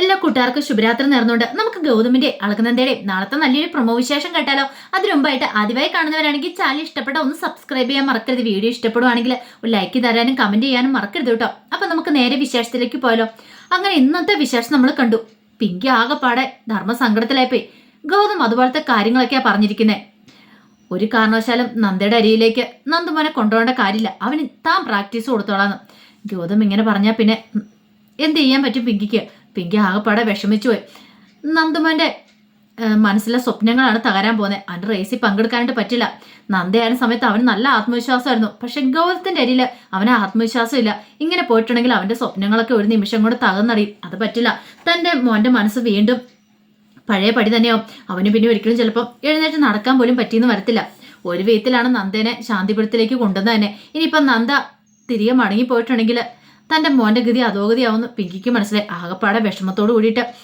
എല്ലാ കൂട്ടുകാർക്കും ശുഭരാത്രി നേർന്നുകൊണ്ട് നമുക്ക് ഗൗതമിന്റെ അളകനന്ദയുടെ നാളത്തെ നല്ലൊരു പ്രൊമോ വിശേഷം കേട്ടാലോ? അതിനു മുമ്പായിട്ട് ആദ്യമായി കാണുന്നവരാണെങ്കിൽ ചാനൽ ഇഷ്ടപ്പെട്ട ഒന്ന് സബ്സ്ക്രൈബ് ചെയ്യാൻ മറക്കരുത്. വീഡിയോ ഇഷ്ടപ്പെടുവാണെങ്കിൽ ഒരു ലൈക്ക് തരാനും കമന്റ് ചെയ്യാനും മറക്കരുത് കേട്ടോ. അപ്പൊ നമുക്ക് നേരെ വിശേഷത്തിലേക്ക് പോയാലോ. അങ്ങനെ ഇന്നത്തെ വിശേഷം നമ്മൾ കണ്ടു. പിങ്കി ആകെപ്പാടെ ധർമ്മസങ്കടത്തിലായിപ്പോയി. ഗൗതം അതുപോലത്തെ കാര്യങ്ങളൊക്കെയാ പറഞ്ഞിരിക്കുന്നത് ഒരു കാരണവശാലും നന്ദയുടെ അരിയിലേക്ക് നന്ദുമോനെ കൊണ്ടുപോകേണ്ട കാര്യമില്ല. അവന് താൻ പ്രാക്ടീസ് കൊടുത്തോളാന്ന്. ഗൗതം ഇങ്ങനെ പറഞ്ഞാൽ പിന്നെ എന്ത് ചെയ്യാൻ പറ്റും പിങ്കിക്ക്? പിങ്കി ആകെപ്പാടെ വിഷമിച്ചു പോയി. നന്ദുമോന്റെ മനസ്സിലെ സ്വപ്നങ്ങളാണ് തകരാൻ പോകുന്നത് അവന്റെ റേസിൽ പങ്കെടുക്കാനായിട്ട് പറ്റില്ല. നന്ദയായ സമയത്ത് അവന് നല്ല ആത്മവിശ്വാസമായിരുന്നു. പക്ഷെ ഗൗതത്തിന്റെ അരിയിൽ അവന് ആത്മവിശ്വാസം ഇല്ല. ഇങ്ങനെ പോയിട്ടുണ്ടെങ്കിൽ അവന്റെ സ്വപ്നങ്ങളൊക്കെ ഒരു നിമിഷം കൊണ്ട് തകർന്നറിയും അത് പറ്റില്ല. തന്റെ മോന്റെ മനസ്സ് വീണ്ടും പഴയ പടി തന്നെയാവും. അവന് പിന്നെ ഒരിക്കലും ചിലപ്പം എഴുന്നേറ്റ് നടക്കാൻ പോലും പറ്റിയെന്ന് വരത്തില്ല. ഒരു വിധത്തിലാണ് നന്ദേനെ ശാന്തിപുരത്തിലേക്ക് കൊണ്ടുവന്നത് തന്നെ. ഇനിയിപ്പം നന്ദ തിരികെ മടങ്ങി പോയിട്ടുണ്ടെങ്കിൽ തന്റെ മോന്റെ ഗതി അധോഗതിയാവുമെന്ന് പിങ്കിക്ക് മനസ്സിലായി. ആകപ്പാടെ വിഷമത്തോട് കൂടിയിട്ട്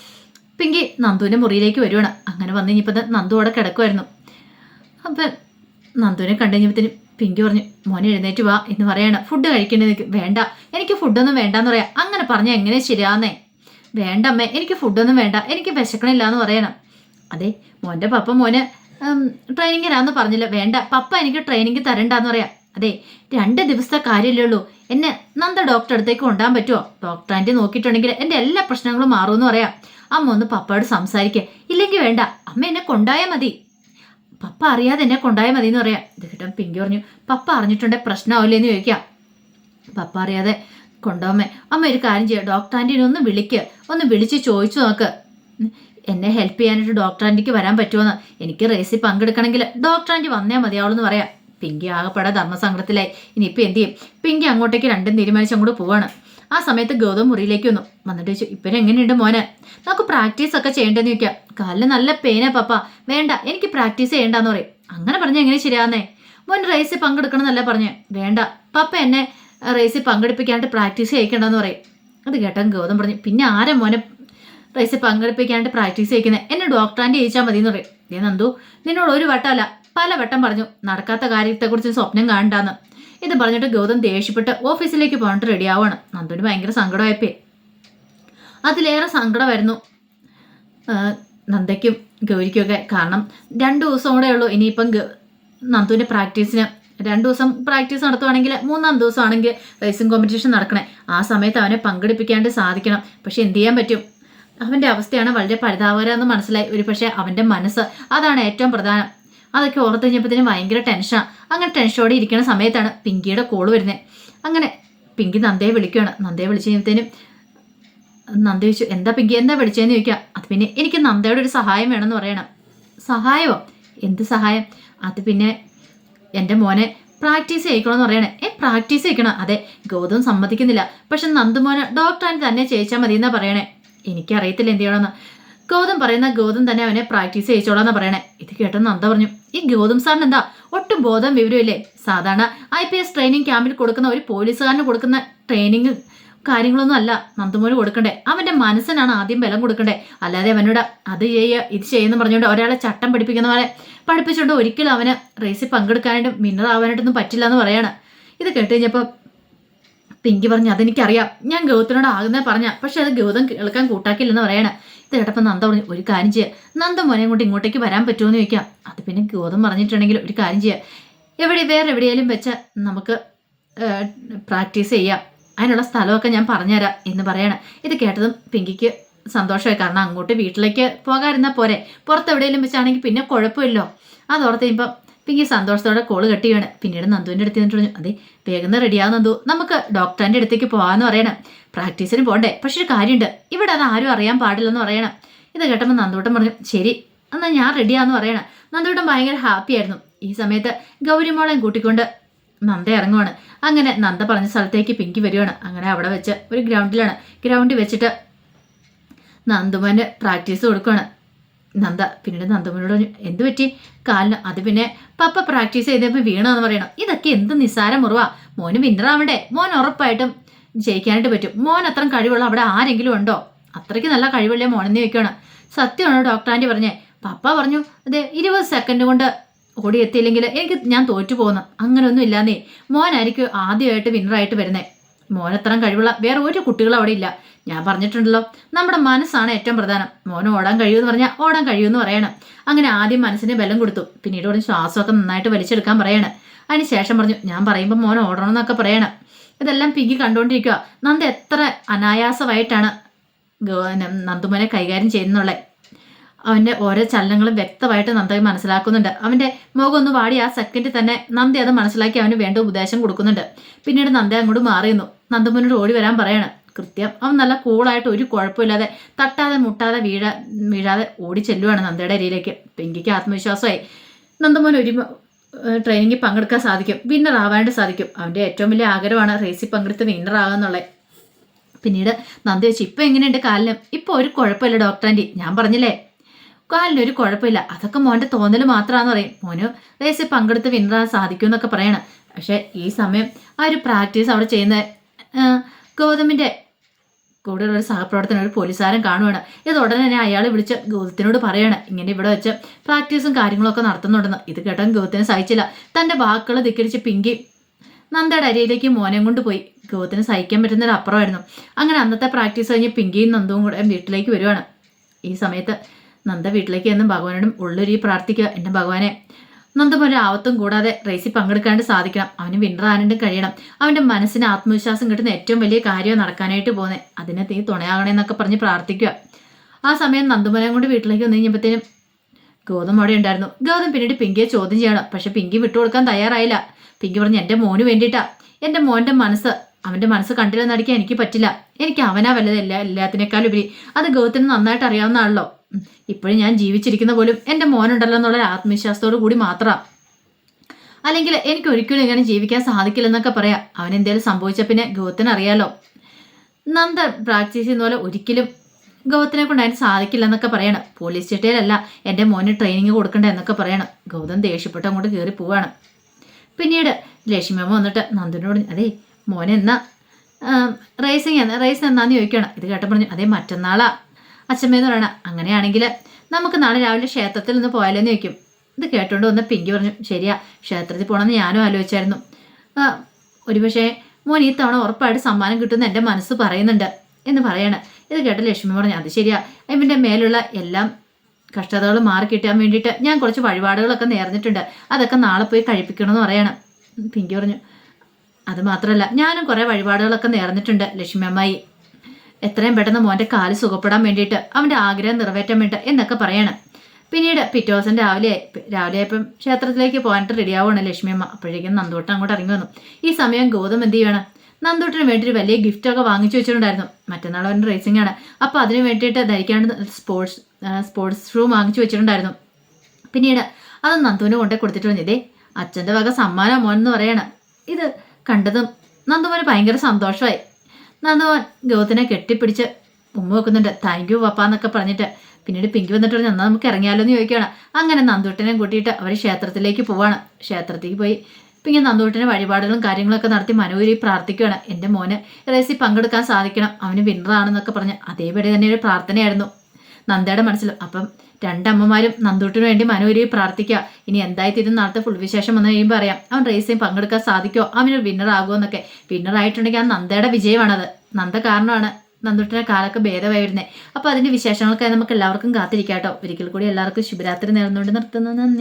പിങ്കി നന്ദുവിന്റെ മുറിയിലേക്ക് വരുവാണ്. അങ്ങനെ വന്നു കഴിഞ്ഞപ്പോൾ നന്ദു അവിടെ കിടക്കുമായിരുന്നു അപ്പം നന്ദുവിനെ കണ്ടു കഴിഞ്ഞപ്പോഴത്തേനും പിങ്കി പറഞ്ഞു മോനെ എഴുന്നേറ്റ് വാ എന്ന് പറയാണ്. ഫുഡ് കഴിക്കേണ്ടത് വേണ്ട. എനിക്ക് ഫുഡൊന്നും വേണ്ടെന്ന് പറയാം. അങ്ങനെ പറഞ്ഞാൽ എങ്ങനെ ശരിയാന്നേ? വേണ്ട അമ്മേ. എനിക്ക് ഫുഡൊന്നും വേണ്ട. എനിക്ക് വിശക്കണില്ല എന്ന് പറയണം. അതെ. മോന്റെ പപ്പ മോന് ട്രെയിനിങ് തരാമെന്ന് പറഞ്ഞില്ല. വേണ്ട. പപ്പ എനിക്ക് ട്രെയിനിങ് തരണ്ടെന്ന് പറയാം. അതെ. രണ്ട് ദിവസത്തെ കാര്യമല്ലേ ഉള്ളൂ. എന്നെ നന്ദ ഡോക്ടർ അടുത്തേക്ക് കൊണ്ടാൻ പറ്റുമോ ഡോക്ടർ ആന്റി നോക്കിയിട്ടുണ്ടെങ്കിൽ എന്റെ എല്ലാ പ്രശ്നങ്ങളും മാറുമെന്ന് പറയാം. അമ്മ ഒന്ന് പപ്പയോട് സംസാരിക്കുക ഇല്ലെങ്കിൽ വേണ്ട അമ്മ എന്നെ കൊണ്ടായാൽ മതി. പപ്പ അറിയാതെ എന്നെ കൊണ്ടായാൽ മതി എന്ന് പറയാം. ഇത് പിങ്കി പറഞ്ഞു പപ്പ അറിഞ്ഞിട്ടുണ്ടെ പ്രശ്നമാവില്ലേ എന്ന് ചോദിക്കാം. പപ്പ അറിയാതെ കൊണ്ടുപോമ്മേ അമ്മ ഒരു കാര്യം ചെയ്യുക ഡോക്ടർ ആന്റീനെ ഒന്ന് വിളിക്ക്. ഒന്ന് വിളിച്ച് ചോദിച്ചു നോക്ക്. എന്നെ ഹെൽപ്പ് ചെയ്യാനായിട്ട് ഡോക്ടർ ആന്റിക്ക് വരാൻ പറ്റുമോ എന്ന് എനിക്ക് റേസിൽ പങ്കെടുക്കണമെങ്കിൽ ഡോക്ടർ ആന്റി വന്നേ മതിയാവുള്ളൂ എന്ന് പറയാം. പിങ്കി ആകെപ്പെടാ ധർമ്മസങ്കടത്തിലായി. ഇനിയിപ്പോൾ എന്ത് ചെയ്യും? പിങ്കി അങ്ങോട്ടേക്ക് രണ്ടും തീരുമാനിച്ച് അങ്ങോട്ട് പോവാണ്. ആ സമയത്ത് ഗൗതം മുറിയിലേക്ക് വന്നു. വന്നിട്ട് ചോദിച്ചു ഇപ്പം എങ്ങനെയുണ്ട് മോനെ? നമുക്ക് പ്രാക്ടീസ് ഒക്കെ ചെയ്യേണ്ടതെന്ന് ചോദിക്കാം. കാലിന് നല്ല പെയിനാ പപ്പ. വേണ്ട എനിക്ക് പ്രാക്ടീസ് ചെയ്യേണ്ടെന്ന് പറയും. അങ്ങനെ പറഞ്ഞാൽ എങ്ങനെ ശരിയാന്നേ മോൻ റേസിൽ പങ്കെടുക്കണം എന്നല്ല പറഞ്ഞേ. വേണ്ട പപ്പ എന്നെ റേസിൽ പങ്കെടുപ്പിക്കാനായിട്ട് പ്രാക്ടീസ് ചെയ്യിക്കണ്ടെന്ന് പറയും. അത് കേട്ടൻ ഗൗതം പറഞ്ഞു പിന്നെ ആരാ മോനെ റേസിൽ പങ്കെടുപ്പിക്കാനായിട്ട് പ്രാക്ടീസ് ചെയ്യിക്കുന്നത് എന്നെ ഡോക്ടറാന്റെ ചോദിച്ചാൽ മതി എന്ന് പറയും. ഏ നന്ദു നിന്നോട് ഒരു വട്ടമല്ല. പല വട്ടം പറഞ്ഞു നടക്കാത്ത കാര്യത്തെക്കുറിച്ച് സ്വപ്നം കാണണ്ടാന്ന്. ഇത് പറഞ്ഞിട്ട് ഗൗതം ദേഷ്യപ്പെട്ട് ഓഫീസിലേക്ക് പോകാനിട്ട് റെഡി ആവുകയാണ് നന്ദുവിന് ഭയങ്കര സങ്കടമായപ്പേ. അതിലേറെ സങ്കടമായിരുന്നു നന്ദയ്ക്കും ഗൗരിക്കുമൊക്കെ. കാരണം രണ്ട് ദിവസം കൂടെ ഉള്ളൂ. ഇനിയിപ്പം നന്ദുവിന്റെ പ്രാക്ടീസിന് രണ്ട് ദിവസം പ്രാക്ടീസ് നടത്തുവാണെങ്കിൽ മൂന്നാം ദിവസം ആണെങ്കിൽ റേസിംഗ് കോമ്പറ്റീഷൻ നടക്കണേ. ആ സമയത്ത് അവനെ പങ്കെടുപ്പിക്കാണ്ട് സാധിക്കണം. പക്ഷെ എന്ത് ചെയ്യാൻ പറ്റും? അവന്റെ അവസ്ഥയാണ് വളരെ പരിതാപകരമെന്ന് മനസ്സിലായി. ഒരു പക്ഷേ അവന്റെ മനസ്സ് അതാണ് ഏറ്റവും പ്രധാനം. അതൊക്കെ ഓർത്ത് കഴിഞ്ഞപ്പോഴത്തേനും ഭയങ്കര ടെൻഷനാണ് അങ്ങനെ ടെൻഷനോടെ ഇരിക്കുന്ന സമയത്താണ് പിങ്കിയുടെ കോൾ വരുന്നത് അങ്ങനെ പിങ്കി നന്ദയെ വിളിക്കുകയാണ് നന്ദയെ വിളിച്ച് കഴിയുമ്പോഴത്തേനും നന്ദ ചോദിച്ചു എന്താ പിങ്കി? എന്താ വിളിച്ചതെന്ന് ചോദിക്കുക അത് പിന്നെ എനിക്ക് നന്ദയുടെ ഒരു സഹായം വേണമെന്ന് പറയണം. സഹായമോ? എന്ത് സഹായം? അത് പിന്നെ എന്റെ മോനെ പ്രാക്ടീസ് ചെയ്യിക്കണമെന്ന് പറയണേ. ഏ പ്രാക്ടീസ് ചെയ്യിക്കണം? അതെ ഗൗതം സമ്മതിക്കുന്നില്ല. പക്ഷെ നന്ദുമോനെ ഡോക്ടറായിട്ട് തന്നെ ചെയ്യിച്ചാൽ മതി എന്നാ പറയണേ. എനിക്കറിയത്തില്ല എന്ത് ചെയ്യണമെന്ന്. ഗൗതം പറയുന്ന ഗൗതം തന്നെ അവനെ പ്രാക്ടീസ് ചെയ്യിച്ചോളാന്ന് പറയണേ. ഇത് കേട്ടെന്ന് നന്ദ പറഞ്ഞു ഈ ഗൗതം സാറിന് എന്താ ഒട്ടും ബോധം വിവരമില്ലേ? സാധാരണ ഐ പി എസ് ട്രെയിനിങ് ക്യാമ്പിൽ കൊടുക്കുന്ന ഒരു പോലീസുകാരന് കൊടുക്കുന്ന ട്രെയിനിങ് കാര്യങ്ങളൊന്നും അല്ല. നന്ദമോന് കൊടുക്കണ്ടേ? അവന്റെ മനസ്സിനാണ് ആദ്യം ബലം കൊടുക്കണ്ടേ? അല്ലാതെ അവനോട് അത് ചെയ്യുക ഇത് ചെയ്യുന്ന പറഞ്ഞുകൊണ്ട് ഒരാളെ ചട്ടം പഠിപ്പിക്കുന്ന പോലെ പഠിപ്പിച്ചുകൊണ്ട് ഒരിക്കലും അവന് റേസിൽ പങ്കെടുക്കാനായിട്ടും വിന്നറാവാനായിട്ടൊന്നും പറ്റില്ല എന്ന് പറയാണ്. ഇത് കേട്ട് കഴിഞ്ഞപ്പോൾ പിങ്കി പറഞ്ഞു അതെനിക്കറിയാം. ഞാൻ ഗൗതത്തിനോട് ആകുന്നേ പറഞ്ഞ പക്ഷെ അത് ഗൗതം കേൾക്കാൻ കൂട്ടാക്കില്ലെന്ന് പറയണേ. ഇത് കേട്ടപ്പോൾ നന്ദ പറഞ്ഞു ഒരു കാര്യം ചെയ്യുക നന്ദ മോനെ കൊണ്ട് ഇങ്ങോട്ടേക്ക് വരാൻ പറ്റുമോ എന്ന് ചോദിക്കാം. അത് പിന്നെ ഗൗതം പറഞ്ഞിട്ടുണ്ടെങ്കിൽ ഒരു കാര്യം ചെയ്യുക എവിടെ വേറെ എവിടെയെങ്കിലും വെച്ച് നമുക്ക് പ്രാക്ടീസ് ചെയ്യാം. അതിനുള്ള സ്ഥലമൊക്കെ ഞാൻ പറഞ്ഞുതരാം എന്ന് പറയണം. ഇത് കേട്ടതും പിങ്കിക്ക് സന്തോഷമായി. കാരണം അങ്ങോട്ട് വീട്ടിലേക്ക് പോകാതിരുന്നാൽ പോരെ. പുറത്ത് എവിടെയെങ്കിലും വെച്ചാണെങ്കിൽ പിന്നെ കുഴപ്പമില്ലോ അതോർത്ത് കഴിയുമ്പോൾ പിങ്കി സന്തോഷത്തോടെ കോൾ കെട്ടിയാണ്. പിന്നീട് നന്ദുവിന്റെ അടുത്ത് നിന്നിട്ട് പറഞ്ഞു അതെ വേഗം റെഡിയാവും നന്ദു. നമുക്ക് ഡോക്ടറിന്റെ അടുത്തേക്ക് പോകാമെന്ന് പറയണം. പ്രാക്ടീസിന് പോകണ്ടേ പക്ഷെ ഒരു കാര്യമുണ്ട്. ഇവിടെ അത് ആരും അറിയാൻ പാടില്ലെന്ന് പറയണം. ഇത് കേട്ടപ്പോൾ നന്ദൂട്ടൻ പറഞ്ഞു ശരി എന്നാൽ ഞാൻ റെഡിയാന്ന് പറയണം. നന്ദൂട്ടൻ ഭയങ്കര ഹാപ്പി ആയിരുന്നു. ഈ സമയത്ത് ഗൗരിമോളെയും കൂട്ടിക്കൊണ്ട് നന്ദ ഇറങ്ങുവാണ്. അങ്ങനെ നന്ദ പറഞ്ഞ സ്ഥലത്തേക്ക് പിങ്കി വരികയാണ് അങ്ങനെ അവിടെ വെച്ച് ഒരു ഗ്രൗണ്ടിലാണ് ഗ്രൗണ്ടിൽ വെച്ചിട്ട് നന്ദുമോന് പ്രാക്ടീസ് കൊടുക്കുകയാണ് നന്ദ പിന്നീട് നന്ദമുനോട് എന്ത് പറ്റി? കാലിന് അത് പിന്നെ പപ്പ പ്രാക്ടീസ് ചെയ്തപ്പോൾ വീണെന്ന് പറയണം. ഇതൊക്കെ എന്ത് നിസ്സാര മുറിവാ മോന് വിന്നറാവണ്ടേ മോൻ ഉറപ്പായിട്ടും ജയിക്കാനായിട്ട് പറ്റും. മോൻ അത്ര കഴിവുള്ള അവിടെ ആരെങ്കിലും ഉണ്ടോ? അത്രയ്ക്ക് നല്ല കഴിവുള്ള മോനെന്ന് ചോദിക്കുകയാണ് സത്യമാണോ ഡോക്ടർ പറഞ്ഞേ? പപ്പ പറഞ്ഞു അതെ ഇരുപത് സെക്കൻഡ് കൊണ്ട് ഓടി എത്തിയില്ലെങ്കിൽ എനിക്ക് ഞാൻ തോറ്റു പോകുന്നു അങ്ങനെയൊന്നും ഇല്ലാന്നേ. മോനായിരിക്കും ആദ്യമായിട്ട് വിന്നറായിട്ട് വരുന്നേ. മോനത്രയും കഴിവുള്ള വേറെ ഒരു കുട്ടികളും അവിടെ ഇല്ല. ഞാൻ പറഞ്ഞിട്ടുണ്ടല്ലോ നമ്മുടെ മനസ്സാണ് ഏറ്റവും പ്രധാനം. മോന് ഓടാൻ കഴിയുമെന്ന് പറഞ്ഞാൽ ഓടാൻ കഴിയുമെന്ന് പറയണം. അങ്ങനെ ആദ്യം മനസ്സിന് ബലം കൊടുത്തു. പിന്നീട് പറഞ്ഞു ശ്വാസമൊക്കെ നന്നായിട്ട് വലിച്ചെടുക്കാൻ പറയണം. അതിന് ശേഷം പറഞ്ഞു ഞാൻ പറയുമ്പോൾ മോൻ ഓടണം എന്നൊക്കെ പറയണം. ഇതെല്ലാം പിങ്കി കണ്ടുകൊണ്ടിരിക്കുക നന്ദ എത്ര അനായാസമായിട്ടാണ് നന്ദുമോനെ കൈകാര്യം ചെയ്യുന്നുള്ള. അവന്റെ ഓരോ ചലനങ്ങളും വ്യക്തമായിട്ട് നന്ദി മനസ്സിലാക്കുന്നുണ്ട്. അവന്റെ മുഖം ഒന്ന് വാടി ആ സെക്കൻഡിൽ തന്നെ നന്ദി അത് മനസ്സിലാക്കി അവന് വേണ്ട ഉപദേശം കൊടുക്കുന്നുണ്ട്. പിന്നീട് നന്ദി അങ്ങോട്ട് മാറിയുന്നു. നന്ദമുന്നോട് ഓടി വരാൻ പറയാണ്. കൃത്യം അവൻ നല്ല കൂളായിട്ട് ഒരു കുഴപ്പമില്ലാതെ തട്ടാതെ മുട്ടാതെ വീഴ വീഴാതെ ഓടി ചെല്ലുവാണ് നന്ദയുടെ അരിയിലേക്ക് പെങ്കിക്ക് ആത്മവിശ്വാസമായി. നന്ദമോൻ ഒരു ട്രെയിനിങ്ങിൽ പങ്കെടുക്കാൻ സാധിക്കും. വിന്നർ ആവാനായിട്ട് സാധിക്കും. അവന്റെ ഏറ്റവും വലിയ ആഗ്രഹമാണ് റേസിൽ പങ്കെടുത്ത് വിന്നർ ആകാന്നുള്ളത്. പിന്നീട് നന്ദി വെച്ച് ഇപ്പം എങ്ങനെയുണ്ട് കാലിന്? ഇപ്പോൾ ഒരു കുഴപ്പമില്ല ഡോക്ടർ ആന്റി. ഞാൻ പറഞ്ഞില്ലേ? കാലിന് ഒരു കുഴപ്പമില്ല. അതൊക്കെ മോന്റെ തോന്നൽ മാത്രമാണെന്ന് പറയും. മോന് റേസിൽ പങ്കെടുത്ത് വിന്നറാൻ സാധിക്കും എന്നൊക്കെ പറയണം. പക്ഷേ ഈ സമയം ആ ഒരു പ്രാക്ടീസ് അവിടെ ചെയ്യുന്ന ഗൗതമിന്റെ കൂടെയുള്ള ഒരു സഹപ്രവർത്തനം ഒരു പോലീസുകാരൻ കാണുവാണ്. ഇത് ഉടനെ തന്നെ അയാൾ വിളിച്ച് ഗൗതത്തിനോട് പറയാണ്. ഇങ്ങനെ ഇവിടെ വെച്ച് പ്രാക്ടീസും കാര്യങ്ങളൊക്കെ നടത്തുന്നുണ്ടെന്ന്. ഇത് കേട്ടാൻ ഗൗതത്തിന് സഹിച്ചില്ല. തന്റെ വാക്കുകൾ ധിക്കരിച്ച് പിങ്കി നന്ദയുടെ അരിയിലേക്ക് മോനെ കൊണ്ട് പോയി. ഗൗതത്തിന് സഹിക്കാൻ പറ്റുന്നൊരു അപ്പുറമായിരുന്നു അങ്ങനെ അന്നത്തെ പ്രാക്ടീസ് കഴിഞ്ഞ് പിങ്കിയും നന്ദവും കൂടെ വീട്ടിലേക്ക് വരുവാണ്. ഈ സമയത്ത് നന്ദ വീട്ടിലേക്ക് എന്നും ഭഗവാനോടും ഉള്ളൊരു പ്രാർത്ഥിക്കുക. എന്റെ ഭഗവാനെ നന്ദം ഒരു ആവത്തും കൂടാതെ റേസിൽ പങ്കെടുക്കാണ്ട് സാധിക്കണം. അവന് വിന്നർ ആനണ്ടും കഴിയണം. അവന്റെ മനസ്സിന് ആത്മവിശ്വാസം കിട്ടുന്ന ഏറ്റവും വലിയ കാര്യം നടക്കാനായിട്ട് പോകുന്നത് അതിനെ തീ തുണയാകണമെന്നൊക്കെ പറഞ്ഞ് പ്രാർത്ഥിക്കുക. ആ സമയം നന്ദുമനം കൊണ്ട് വീട്ടിലേക്ക് വന്നു കഴിഞ്ഞപ്പോഴത്തേനും ഗൗതം അവിടെ ഉണ്ടായിരുന്നു. ഗൗതം പിന്നീട് പിങ്കിയെ ചോദ്യം ചെയ്യണം. പക്ഷെ പിങ്കി വിട്ടുകൊടുക്കാൻ തയ്യാറായില്ല. പിങ്കി പറഞ്ഞു എന്റെ മോന് വേണ്ടിയിട്ടാ. എന്റെ മോന്റെ മനസ്സ് അവന്റെ മനസ്സ് കണ്ടില്ലെന്ന് നടിക്കാൻ എനിക്ക് പറ്റില്ല. എനിക്ക് അവനാ വല്ലതല്ല എല്ലാ എല്ലാത്തിനേക്കാളും ഉപരി അത് ഗൗതത്തിന് നന്നായിട്ട് അറിയാവുന്ന ആണല്ലോ. ഇപ്പോഴും ഞാൻ ജീവിച്ചിരിക്കുന്ന പോലും എന്റെ മോനുണ്ടല്ലോ എന്നുള്ള ആത്മവിശ്വാസത്തോടു കൂടി മാത്രം. അല്ലെങ്കിൽ എനിക്ക് ഒരിക്കലും ഇങ്ങനെ ജീവിക്കാൻ സാധിക്കില്ലെന്നൊക്കെ പറയാം. അവൻ എന്തെങ്കിലും സംഭവിച്ച പിന്നെ ഗൗതത്തിന് അറിയാലോ. നന്ദ പ്രാക്ടീസ് ചെയ്യുന്ന പോലെ ഒരിക്കലും ഗൗതത്തിനെ കൊണ്ട് അതിന് സാധിക്കില്ലെന്നൊക്കെ പറയണം. പോലീസ് ചിട്ടയിലല്ല എന്റെ മോന് ട്രെയിനിങ് കൊടുക്കണ്ട എന്നൊക്കെ പറയണം. ഗൗതം ദേഷ്യപ്പെട്ട് അങ്ങോട്ട് കയറി പോവാണ്. പിന്നീട് ലക്ഷ്മിയമ്മ വന്നിട്ട് നന്ദനോട് അതെ മോനെന്നാ റേസിങ് എന്നാ റേസ് എന്നാന്ന് ചോദിക്കണം ഇത് കേട്ടപ്പോൾ പറഞ്ഞു അതേ മറ്റന്നാളാ. അച്ഛമ്മയെന്ന് പറയണം അങ്ങനെയാണെങ്കിൽ നമുക്ക് നാളെ രാവിലെ ക്ഷേത്രത്തിൽ നിന്ന് പോയാലോന്ന് ചോദിക്കും. ഇത് കേട്ടോണ്ട് വന്ന പിങ്കി പറഞ്ഞു ശരിയാ ക്ഷേത്രത്തിൽ പോകണമെന്ന് ഞാനും ആലോചിച്ചായിരുന്നു. ഒരു ഒരുപക്ഷെ മോൻ ഈ തവണ ഉറപ്പായിട്ട് സമ്മാനം കിട്ടുമെന്ന് എന്റെ മനസ്സ് പറയുന്നുണ്ട് എന്ന് പറയാണ്. ഇത് കേട്ട ലക്ഷ്മി പറഞ്ഞു അത് ശരിയാ. ഇവന്റെ മേലുള്ള എല്ലാം കഷ്ടതകൾ മാറി കിട്ടാൻ വേണ്ടിയിട്ട് ഞാൻ കുറച്ച് വഴിപാടുകളൊക്കെ നേർന്നിട്ടുണ്ട്. അതൊക്കെ നാളെ പോയി കഴിപ്പിക്കണമെന്ന് പറയണം. പിങ്കി പറഞ്ഞു അത് മാത്രമല്ല ഞാനും കുറേ വഴിപാടുകളൊക്കെ നേർന്നിട്ടുണ്ട് ലക്ഷ്മി അമ്മായി. എത്രയും പെട്ടെന്ന് മോന്റെ കാൽ സുഖപ്പെടാൻ വേണ്ടിയിട്ട് അവന്റെ ആഗ്രഹം നിറവേറ്റാൻ വേണ്ടി എന്നൊക്കെ പറയണം. പിന്നീട് പിറ്റേ ദിവസം രാവിലെ രാവിലെ ആയപ്പം ക്ഷേത്രത്തിലേക്ക് പോകാനായിട്ട് റെഡിയാവുകയാണ് ലക്ഷ്മിയമ്മ. അപ്പോഴേക്കും നന്ദൂട്ടൻ അങ്ങോട്ട് ഇറങ്ങി വന്നു. ഈ സമയം ഗൗതം എന്ത് ചെയ്യണം നന്ദോട്ടിന് വേണ്ടി ഒരു വലിയ ഗിഫ്റ്റൊക്കെ വാങ്ങിച്ചു വെച്ചിട്ടുണ്ടായിരുന്നു. മറ്റന്നാൾ അവന്റെ റേസിംഗ് ആണ്. അപ്പോൾ അതിന് വേണ്ടിയിട്ട് ധരിക്കാണ്ട് സ്പോർട്സ് സ്പോർട്സ് ഷൂ വാങ്ങിച്ചു വെച്ചിട്ടുണ്ടായിരുന്നു. പിന്നീട് അത് നന്ദുവിന് കൊണ്ടേ കൊടുത്തിട്ട് വന്നിതേ അച്ഛന്റെ വക സമ്മാനം മോൻ എന്ന് പറയണം. ഇത് കണ്ടതും നന്ദുമോന് ഭയങ്കര സന്തോഷമായി. നന്ദുമോൻ ഗൗതനെ കെട്ടിപ്പിടിച്ച് ഉമ്മ വെക്കുന്നുണ്ട്. താങ്ക് യു പപ്പ എന്നൊക്കെ പറഞ്ഞിട്ട്. പിന്നീട് പിങ്കി വന്നിട്ട് പറഞ്ഞു എന്നാൽ നമുക്ക് ഇറങ്ങിയാലോ എന്ന് ചോദിക്കുകയാണ്. അങ്ങനെ നന്ദൂട്ടനെ കൂട്ടിയിട്ട് അവർ ക്ഷേത്രത്തിലേക്ക് പോവാണ്. ക്ഷേത്രത്തിലേക്ക് പോയി. പിന്നെ നന്ദൂട്ടിന് വഴിപാടുകളും കാര്യങ്ങളൊക്കെ നടത്തി മനോഹരി പ്രാർത്ഥിക്കുകയാണ്. എന്റെ മോന് റേസിൽ പങ്കെടുക്കാൻ സാധിക്കണം. അവന് വിന്നറാണെന്നൊക്കെ പറഞ്ഞ് അതേപടി തന്നെ ഒരു പ്രാർത്ഥനയായിരുന്നു. നന്ദയുടെ മനസ്സിലും അപ്പം രണ്ടമ്മമാരും നന്ദൂട്ടിനു വേണ്ടി മനോരി പ്രാർത്ഥിക്കുക. ഇനി എന്തായി തീരും നാളത്തെ ഫുൾ വിശേഷം വന്നു കഴിയുമ്പോൾ അറിയാം. അവൻ റേസിൽ പങ്കെടുക്കാൻ സാധിക്കുമോ അവനൊരു വിന്നർ ആകുമോ എന്നൊക്കെ. വിന്നർ ആയിട്ടുണ്ടെങ്കിൽ ആ നന്ദയുടെ വിജയമാണത്. നന്ദ കാരണമാണ് നന്ദൂട്ടിന്റെ കാലൊക്കെ ഭേദമായി വരുന്നത് അപ്പോൾ അതിന്റെ വിശേഷങ്ങൾക്കായി നമുക്ക് എല്ലാവർക്കും കാത്തിരിക്കാം കേട്ടോ ഒരിക്കൽ കൂടി എല്ലാവർക്കും ശുഭരാത്രി നേർന്നുകൊണ്ട് നിർത്തുന്നു. നന്ദി.